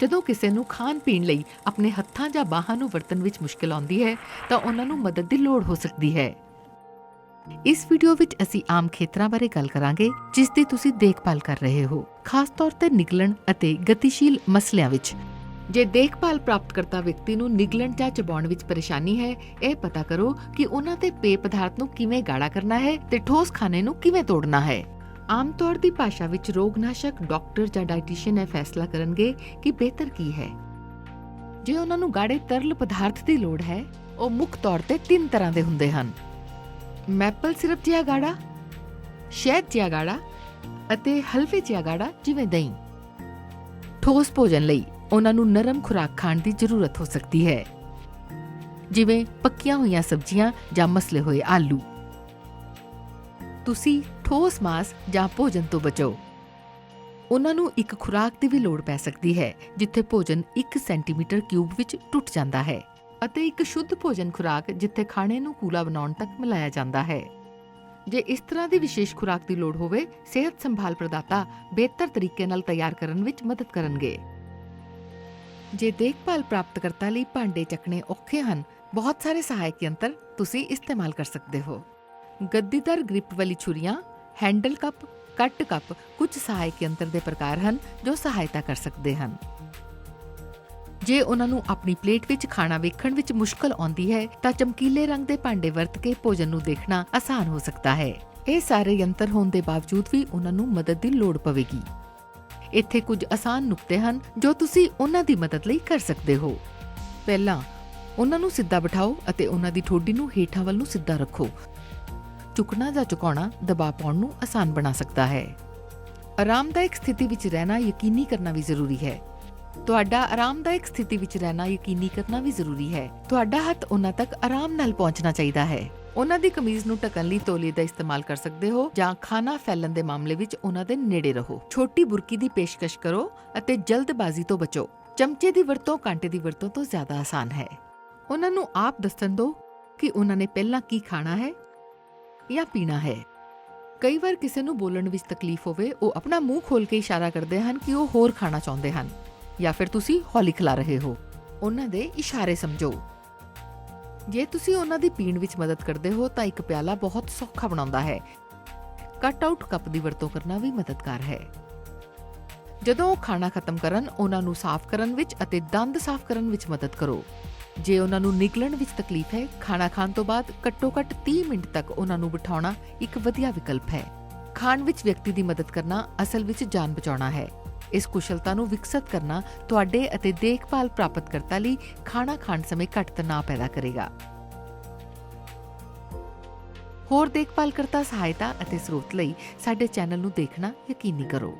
ਜਦੋਂ ਕਿਸੇ ਨੂੰ ਖਾਣ ਪੀਣ ਲਈ ਆਪਣੇ ਹੱਥਾਂ ਜਾਂ ਬਾਹਾਂ ਨੂੰ ਵਰਤਣ ਵਿੱਚ ਮੁਸ਼ਕਲ ਆਉਂਦੀ ਹੈ, ਤਾਂ ਉਹਨਾਂ ਨੂੰ ਮਦਦ ਦੀ ਲੋੜ ਹੋ ਸਕਦੀ ਹੈ। ਇਸ ਵੀਡੀਓ ਵਿੱਚ ਅਸੀਂ ਆਮ ਖੇਤਰਾਂ ਬਾਰੇ ਗੱਲ ਕਰਾਂਗੇ, ਜਿਸ ਦੀ ਤੁਸੀਂ ਦੇਖਭਾਲ ਕਰ ਰਹੇ ਹੋ। ਖਾਸ ਤੌਰ ਤੇ ਨਿਗਲਣ ਅਤੇ ਗਤੀਸ਼ੀਲ ਮਸਲਿਆਂ ਵਿੱਚ। ਜੇ ਦੇਖਭਾਲ ਪ੍ਰਾਪਤਕਰਤਾ ਵਿਅਕਤੀ ਨੂੰ ਨਿਗਲਣ ਜਾਂ ਚਬਾਉਣ ਵਿੱਚ ਪਰੇਸ਼ਾਨੀ ਹੈ, ਇਹ ਪਤਾ ਕਰੋ ਕਿ ਉਹਨਾਂ ਤੇ ਪੇय ਪਦਾਰਥ ਨੂੰ ਕਿਵੇਂ ਗਾੜਾ ਕਰਨਾ ਹੈ ਤੇ ਠੋਸ ਖਾਣੇ ਨੂੰ ਕਿਵੇਂ ਤੋੜਨਾ ਹੈ। ਆਮ ਤੌਰ ਦੀ ਭਾਸ਼ਾ ਵਿੱਚ ਰੋਗਨਾਸ਼ਕ ਡਾਕਟਰ ਜਾਂ ਡਾਈਟੀਸ਼ੀਅਨ ਇਹ ਫੈਸਲਾ ਕਰਨਗੇ ਕਿ ਬਿਹਤਰ ਕੀ ਹੈ। ਜੇ ਉਹਨਾਂ ਨੂੰ ਗਾੜੇ ਤਰਲ ਪਦਾਰਥ ਦੀ ਲੋੜ ਹੈ, ਉਹ ਮੁੱਖ ਤੌਰ ਤੇ ਤਿੰਨ ਤਰ੍ਹਾਂ ਦੇ ਹੁੰਦੇ ਹਨ। ਮੈਪਲ ਸਿਰਪ ਜਿਹਾ ਗਾੜਾ, ਸ਼ਹਿਦ ਜਿਹਾ ਗਾੜਾ ਅਤੇ ਹਲਵੇ ਜਿਹਾ ਗਾੜਾ ਜਿਵੇਂ ਦਹੀਂ। ਠੋਸ ਭੋਜਨ ਲਈ ਉਹਨਾਂ ਨੂੰ ਨਰਮ ਖੁਰਾਕ ਖਾਣ ਦੀ ਜ਼ਰੂਰਤ ਹੋ ਸਕਦੀ ਹੈ। ਜਿਵੇਂ ਪੱਕੀਆਂ ਹੋਈਆਂ ਸਬਜ਼ੀਆਂ ਜਾਂ ਮਸਲੇ ਹੋਏ ਆਲੂ। ਤੁਸੀਂ ਠੋਸ ਮਾਸ ਜਾਂ ਭੋਜਨ ਤੋਂ ਬਚੋ। ਉਹਨਾਂ ਨੂੰ ਇੱਕ ਖੁਰਾਕ ਦੀ ਵੀ ਲੋੜ ਪੈ ਸਕਦੀ ਹੈ, ਜਿੱਥੇ ਭੋਜਨ 1 ਸੈਂਟੀਮੀਟਰ ਕਿਊਬ ਵਿੱਚ ਟੁੱਟ ਜਾਂਦਾ ਹੈ ਅਤੇ ਇੱਕ ਸ਼ੁੱਧ ਭੋਜਨ ਖੁਰਾਕ ਜਿੱਥੇ ਖਾਣੇ ਨੂੰ ਕੂਲਾ ਬਣਾਉਣ ਤੱਕ ਮਿਲਾਇਆ ਜਾਂਦਾ ਹੈ। ਜੇ ਇਸ ਤਰ੍ਹਾਂ ਦੀ ਵਿਸ਼ੇਸ਼ ਖੁਰਾਕ ਦੀ ਲੋੜ ਹੋਵੇ, ਸਿਹਤ ਸੰਭਾਲ ਪ੍ਰਦਾਤਾ ਬਿਹਤਰ ਤਰੀਕੇ ਨਾਲ ਤਿਆਰ ਕਰਨ ਵਿੱਚ ਮਦਦ ਕਰਨਗੇ। ਜੇ ਦੇਖਭਾਲ ਪ੍ਰਾਪਤਕਰਤਾ ਲਈ ਭਾਂਡੇ ਚੱਕਣੇ ਔਖੇ ਹਨ, ਬਹੁਤ ਸਾਰੇ ਸਹਾਇਕ ਯੰਤਰ ਤੁਸੀਂ ਇਸਤੇਮਾਲ ਕਰ ਸਕਦੇ ਹੋ। ਗੱਦੀਦਾਰ ਗ੍ਰਿਪ ਵਾਲੀ ਛੁਰੀਆਂ, ਹੈਂਡਲ ਕੱਪ, ਕੱਟ ਕੱਪ ਕੁਝ ਸਹਾਇਕ ਯੰਤਰ ਦੇ ਪ੍ਰਕਾਰ ਹਨ ਜੋ ਸਹਾਇਤਾ ਕਰ ਸਕਦੇ ਹਨ। ਜੇ ਉਹਨਾਂ ਨੂੰ ਆਪਣੀ ਪਲੇਟ ਵਿੱਚ ਖਾਣਾ ਵੇਖਣ ਵਿੱਚ ਮੁਸ਼ਕਲ ਆਉਂਦੀ ਹੈ, ਤਾਂ ਚਮਕੀਲੇ ਰੰਗ ਦੇ ਭਾਂਡੇ ਵਰਤ ਕੇ ਭੋਜਨ ਨੂੰ ਦੇਖਣਾ ਆਸਾਨ ਹੋ ਸਕਦਾ ਹੈ। ਇਹ ਸਾਰੇ ਯੰਤਰ ਹੋਣ ਦੇ ਬਾਵਜੂਦ ਵੀ ਉਹਨਾਂ ਨੂੰ ਮਦਦ ਦੀ ਲੋੜ ਪਵੇਗੀ। ਇੱਥੇ ਕੁਝ ਆਸਾਨ ਨੁਕਤੇ ਹਨ ਜੋ ਤੁਸੀਂ ਉਹਨਾਂ ਦੀ ਮਦਦ ਲਈ ਕਰ ਸਕਦੇ ਹੋ। ਪਹਿਲਾ, ਉਹਨਾਂ ਨੂੰ ਸਿੱਧਾ ਬਿਠਾਓ ਅਤੇ ਉਹਨਾਂ ਦੀ ਠੋਡੀ ਨੂੰ ਹੇਠਾਂ ਵੱਲ ਨੂੰ ਸਿੱਧਾ ਰੱਖੋ। ਝੁਕਣਾ ਜਾਂ ਝੁਕਾਉਣਾ ਦਬਾਅ ਪਾਉਣ ਨੂੰ ਆਸਾਨ ਬਣਾ ਸਕਦਾ ਹੈ। ਆਰਾਮਦਾਇਕ ਸਥਿਤੀ ਵਿੱਚ ਰਹਿਣਾ ਯਕੀਨੀ ਕਰਨਾ ਵੀ ਜ਼ਰੂਰੀ ਹੈ। ਤੁਹਾਡਾ ਆਰਾਮਦਾਇਕ ਸਥਿਤੀ ਵਿੱਚ ਰਹਿਣਾ ਯਕੀਨੀ ਕਰਨਾ ਵੀ ਜ਼ਰੂਰੀ ਹੈ। ਤੁਹਾਡਾ ਹੱਥ ਉਹਨਾਂ ਤੱਕ ਆਰਾਮ ਨਾਲ ਪਹੁੰਚਣਾ ਚਾਹੀਦਾ ਹੈ। ਉਹਨਾਂ ਦੀ ਕਮੀਜ਼ ਨੂੰ ਢੱਕਣ ਲਈ ਤੋਲੇ ਦਾ ਇਸਤੇਮਾਲ ਕਰ ਸਕਦੇ ਹੋ ਜਾਂ ਖਾਣਾ ਫੈਲਣ ਦੇ ਮਾਮਲੇ ਵਿੱਚ ਉਹਨਾਂ ਦੇ ਨੇੜੇ ਰਹੋ। ਛੋਟੀ ਬੁਰਕੀ ਦੀ ਪੇਸ਼ਕਸ਼ ਕਰੋ ਅਤੇ ਜਲਦਬਾਜ਼ੀ ਤੋਂ ਬਚੋ। ਚਮਚੇ ਦੀ ਵਰਤੋਂ ਕਾਂਟੇ ਦੀ ਵਰਤੋਂ ਤੋਂ ਜ਼ਿਆਦਾ ਆਸਾਨ ਹੈ। ਉਹਨਾਂ ਨੂੰ ਆਪ ਦੱਸਣ ਦਿਓ ਕਿ ਉਹਨਾਂ ਨੇ ਪਹਿਲਾਂ ਕੀ ਖਾਣਾ ਹੈ ਜਾਂ ਪੀਣਾ ਹੈ। ਕਈ ਵਾਰ ਕਿਸੇ ਨੂੰ ਬੋਲਣ ਵਿੱਚ ਤਕਲੀਫ ਹੋਵੇ, ਉਹ ਆਪਣਾ ਮੂੰਹ ਖੋਲ ਕੇ ਇਸ਼ਾਰਾ ਕਰਦੇ ਹਨ ਕਿ ਉਹ ਹੋਰ ਖਾਣਾ ਚਾਹੁੰਦੇ ਹਨ ਜਾਂ ਫਿਰ ਤੁਸੀਂ ਹੌਲੀ ਖਿਲਾ ਰਹੇ ਹੋ। ਉਹਨਾਂ ਦੇ ਇਸ਼ਾਰੇ ਸਮਝੋ। ਜੇ ਤੁਸੀਂ ਉਹਨਾਂ ਦੀ ਪੀਣ ਵਿੱਚ ਮਦਦ ਕਰਦੇ ਹੋ, ਤਾਂ ਇੱਕ ਪਿਆਲਾ ਬਹੁਤ ਸੌਖਾ ਬਣਾਉਂਦਾ ਹੈ। ਕੱਟ ਆਊਟ ਕੱਪ ਦੀ ਵਰਤੋਂ ਕਰਨਾ ਵੀ ਮਦਦਗਾਰ ਹੈ। ਜਦੋਂ ਉਹ ਖਾਣਾ ਖਤਮ ਕਰਨ, ਉਹਨਾਂ ਨੂੰ ਸਾਫ਼ ਕਰਨ ਵਿੱਚ ਅਤੇ ਦੰਦ ਸਾਫ਼ ਕਰਨ ਵਿੱਚ ਮਦਦ ਕਰੋ। ਜੇ ਉਹਨਾਂ ਨੂੰ ਨਿਕਲਣ ਵਿੱਚ ਤਕਲੀਫ ਹੈ, ਖਾਣਾ ਖਾਣ ਤੋਂ ਬਾਅਦ ਘੱਟੋ-ਘੱਟ 30 ਮਿੰਟ ਤੱਕ ਉਹਨਾਂ ਨੂੰ ਬਿਠਾਉਣਾ ਇੱਕ ਵਧੀਆ ਵਿਕਲਪ ਹੈ। ਖਾਣ ਵਿੱਚ ਵਿਅਕਤੀ ਦੀ ਮਦਦ ਕਰਨਾ ਅਸਲ ਵਿੱਚ ਜਾਨ ਬਚਾਉਣਾ ਹੈ। ਇਸ ਕੁਸ਼ਲਤਾ ਨੂੰ ਵਿਕਸਿਤ ਕਰਨਾ ਤੁਹਾਡੇ ਅਤੇ ਦੇਖਭਾਲ ਪ੍ਰਾਪਤਕਰਤਾ ਲਈ ਖਾਣਾ ਖਾਣ ਸਮੇਂ ਘੱਟ ਤਣਾਅ ਪੈਦਾ ਕਰੇਗਾ। ਹੋਰ ਦੇਖਭਾਲ ਕਰਤਾ ਸਹਾਇਤਾ ਅਤੇ ਸਰੋਤ ਲਈ ਸਾਡੇ ਚੈਨਲ ਨੂੰ ਦੇਖਣਾ ਯਕੀਨੀ ਕਰੋ।